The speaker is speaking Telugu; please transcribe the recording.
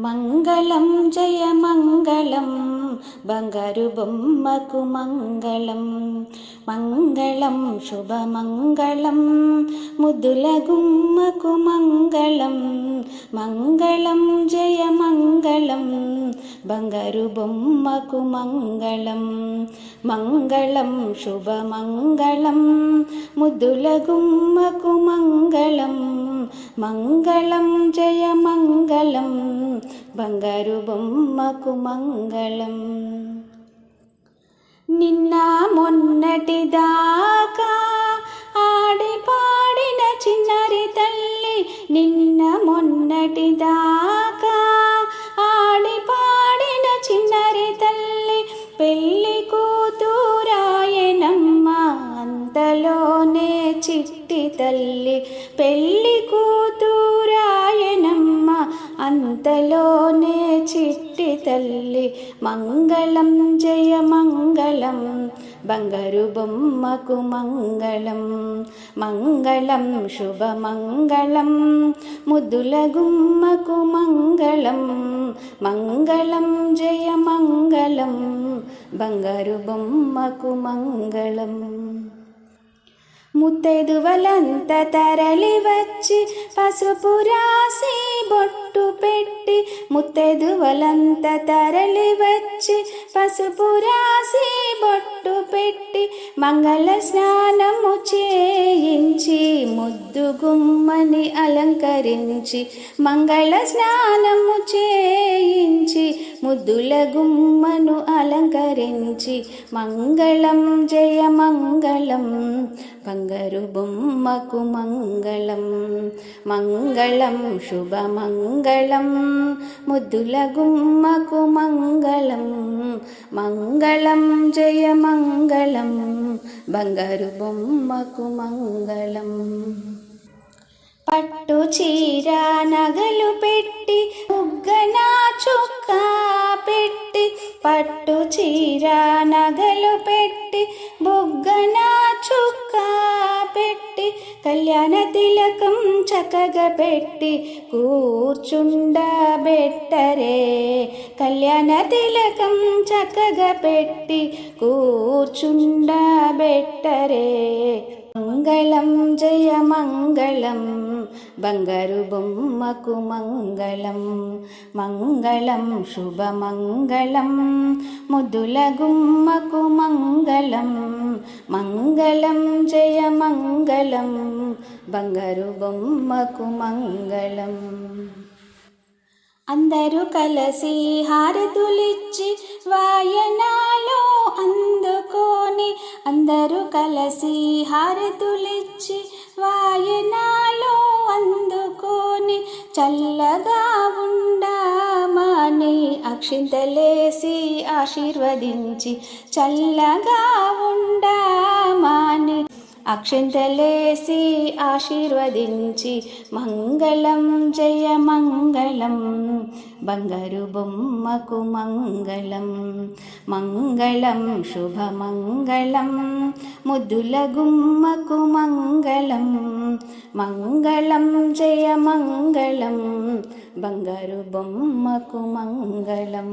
మంగళం జయ మంగళం బంగారు బొమ్మకు మంగళం మంగళం శుభమంగళం ముద్దుల గుమ్మకు మంగళం మంగళం జయ మంగళం బంగారు బొమ్మకు మంగళం మంగళం శుభమంగళం. ముద్దుల గుమ్మకు మంగళం మంగళం జయ మంగళం బంగారు బొమ్మకు మంగళం. నిన్న మొన్నటి దాకా ఆడి పాడిన చిన్నరి తల్లి నిన్న మొన్నటి దాకా పెళ్ళి కూతురాయనమ్మ అంతలోనే చిట్టి తల్లి మంగళం జయ మంగళం బంగారు బొమ్మకు మంగళం మంగళం శుభమంగళం ముద్దుల గుమ్మకు మంగళం మంగళం జయ మంగళం బంగారు బొమ్మకు మంగళం ముత్తైదువలంత తరలి వచ్చి పసుపు రాసి బొట్టు పెట్టి ముత్తైదువలంత తరలి వచ్చి పసుపు రాసి బొట్టు పెట్టి మంగళ స్నానము చేయించి ముద్దు గుమ్మని అలంకరించి మంగళ స్నానము చేయించి ముద్దుల గుమ్మను అలంకరించి మంగళం జయ మంగళం బంగారు బొమ్మకు మంగళం మంగళం శుభమంగళం ముద్దుల గుమ్మకు మంగళం మంగళం జయ మంగళం బంగారు బొమ్మకు మంగళం. పట్టు చీర నగలు పెట్టి ముగ్గన చుక్క పెట్టి పట్టు చీర నగలు పెట్టి బుగ్గన చుక్క పెట్టి కళ్యాణ తిలకం చక్కగా పెట్టి కూర్చుండబెట్టరే కళ్యాణ తిలకం చక్కగా పెట్టి కూర్చుండబెట్టరే మంగళం జయ మంగళం బంగారు బొమ్మకు మంగళం మంగళం శుభమంగళం ముద్దుల గుమ్మకు మంగళం మంగళం జయ మంగళం బంగారు బొమ్మకు మంగళం. అందరూ కలిసి హారతులిచ్చి వాయనాలో అందుకొని. అందరూ కలిసి హారతులిచ్చి వాయనాలో అందుకొని. చల్లగా ఉండమని అక్షింతలేసి ఆశీర్వదించి చల్లగా అక్షింతలేసి ఆశీర్వదించి మంగళం జయ మంగళం బంగారు బొమ్మకు మంగళం మంగళం శుభమంగళం ముద్దుల గుమ్మకు మంగళం మంగళం జయ మంగళం బంగారు బొమ్మకు మంగళం.